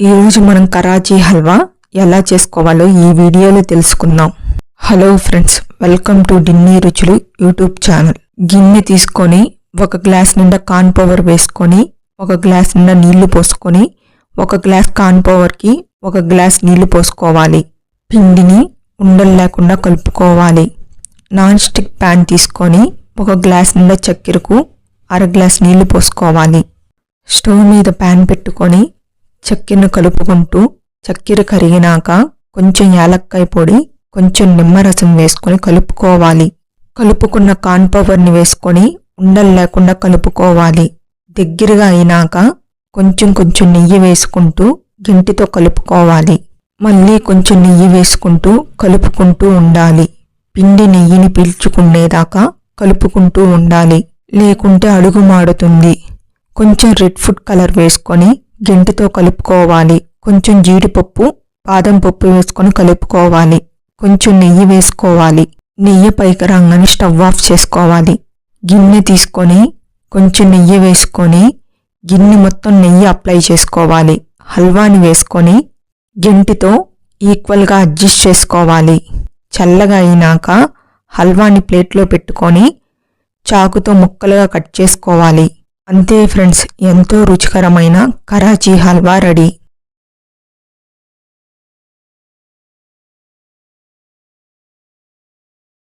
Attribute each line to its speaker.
Speaker 1: ఈరోజు మనం కరాచీ హల్వా ఎలా చేసుకోవాలో ఈ వీడియోలో తెలుసుకుందాం. Hello friends welcome to Dinni Ruchulu YouTube channel. గిన్నె తీసుకొని ఒక గ్లాస్ నిండా కార్న్ పవర్ వేసుకొని ఒక గ్లాస్ నిండా నీళ్ళు పోసుకొని ఒక గ్లాస్ కార్న్ పవర్కి ఒక గ్లాస్ నీళ్ళు పోసుకోవాలి. పిండిని ఉండలు లేకుండా కలుపుకోవాలి. నాన్ స్టిక్ ప్యాన్ తీసుకొని ఒక గ్లాస్ నిండా చక్కెరకు అర గ్లాస్ నీళ్ళు పోసుకోవాలి. స్టవ్ మీద ప్యాన్ పెట్టుకొని చక్కెరను కలుపుకుంటూ చక్కెర కరిగినాక కొంచెం యాలక్కాయ పొడి కొంచెం నిమ్మరసం వేసుకొని కలుపుకోవాలి. కలుపుకున్న కార్న్ పవర్ని వేసుకొని ఉండలు లేకుండా కలుపుకోవాలి. దగ్గరగా అయినాక కొంచెం కొంచెం నెయ్యి వేసుకుంటూ గింటితో కలుపుకోవాలి. మళ్ళీ కొంచెం నెయ్యి వేసుకుంటూ కలుపుకుంటూ ఉండాలి. పిండి నెయ్యిని పీల్చుకునేదాకా కలుపుకుంటూ ఉండాలి. లేకుంటే అడుగు మాడుతుంది కొంచెం రెడ్ ఫుడ్ కలర్ వేసుకొని గెంటితో కలుపుకోవాలి. కొంచెం జీడిపప్పు బాదం పప్పు వేసుకొని కలుపుకోవాలి. కొంచెం నెయ్యి వేసుకోవాలి. నెయ్యి పైకి రాగానే స్టవ్ ఆఫ్ చేసుకోవాలి. గిన్నె తీసుకొని కొంచెం నెయ్యి వేసుకొని గిన్నె మొత్తం నెయ్యి అప్లై చేసుకోవాలి. హల్వాని వేసుకొని గెంటితో ఈక్వల్గా అడ్జస్ట్ చేసుకోవాలి. చల్లగా అయినాక హల్వాని ప్లేట్లో పెట్టుకొని చాకుతో ముక్కలుగా కట్ చేసుకోవాలి. అంతే ఫ్రెండ్స్ ఎంతో రుచికరమైన కరాచీ హల్వా రెడీ.